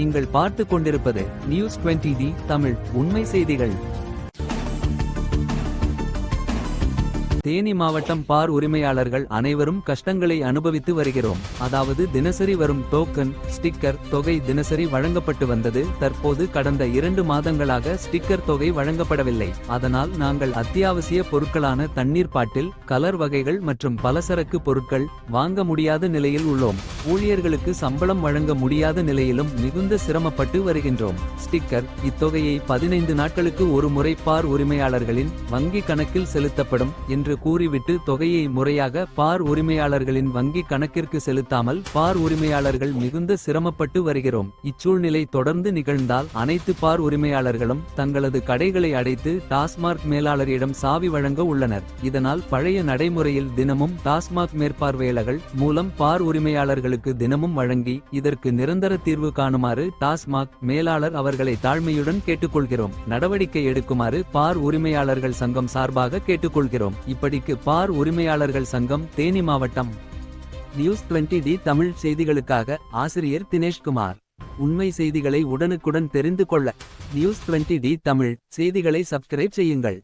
நீங்கள் பார்த்து கொண்டிருப்பது நியூஸ் 20 டி தமிழ் உண்மை செய்திகள். தேனி மாவட்டம் பார் உரிமையாளர்கள் அனைவரும் கஷ்டங்களை அனுபவித்து வருகிறோம். அதாவது தினசரி வரும் டோக்கன் ஸ்டிக்கர் தொகை தினசரி வழங்கப்பட்டு வந்தது. தற்போது கடந்த இரண்டு மாதங்களாக ஸ்டிக்கர் தொகை வழங்கப்படவில்லை. அதனால் நாங்கள் அத்தியாவசிய பொருட்களான தண்ணீர் பாட்டில் கலர் வகைகள் மற்றும் பலசரக்கு பொருட்கள் வாங்க முடியாத நிலையில் உள்ளோம். ஊழியர்களுக்கு சம்பளம் வழங்க முடியாத நிலையிலும் மிகுந்த சிரமப்பட்டு வருகின்றோம். ஸ்டிக்கர் இத்தொகையை பதினைந்து நாட்களுக்கு ஒரு முறை பார் உரிமையாளர்களின் வங்கி கணக்கில் செலுத்தப்படும் என்று கூறிவிட்டு தொகையை முறையாக பார் உரிமையாளர்களின் வங்கி கணக்கிற்கு செலுத்தாமல் பார் உரிமையாளர்கள் மிகுந்த சிரமப்பட்டு வருகிறோம். இச்சூழ்நிலை தொடர்ந்து நிகழ்ந்தால் அனைத்து பார் உரிமையாளர்களும் தங்களது கடைகளை அடைத்து டாஸ்மார்க் மேலாளரிடம் சாவி வழங்க உள்ளனர். இதனால் பழைய நடைமுறையில் தினமும் டாஸ்மாக் மேற்பார்வையாளர்கள் மூலம் பார் உரிமையாளர்கள் உரிமையாளர்களுக்கு தினமும் வழங்கி இதற்கு நிரந்தர தீர்வு காணுமாறு டாஸ்மாக் மேலாளர் அவர்களை தாழ்மையுடன் கேட்டுக்கொள்கிறோம். நடவடிக்கை எடுக்குமாறு பார் உரிமையாளர்கள் சங்கம் சார்பாக கேட்டுக்கொள்கிறோம். இப்படிக்கு பார் உரிமையாளர்கள் சங்கம் தேனி மாவட்டம் நியூஸ் 20 டி தமிழ் செய்திகளுக்காக ஆசிரியர் தினேஷ்குமார் உண்மை செய்திகளை உடனுக்குடன் தெரிந்து கொள்ள நியூஸ் 20 டி தமிழ் செய்திகளை சப்ஸ்கிரைப் செய்யுங்கள்.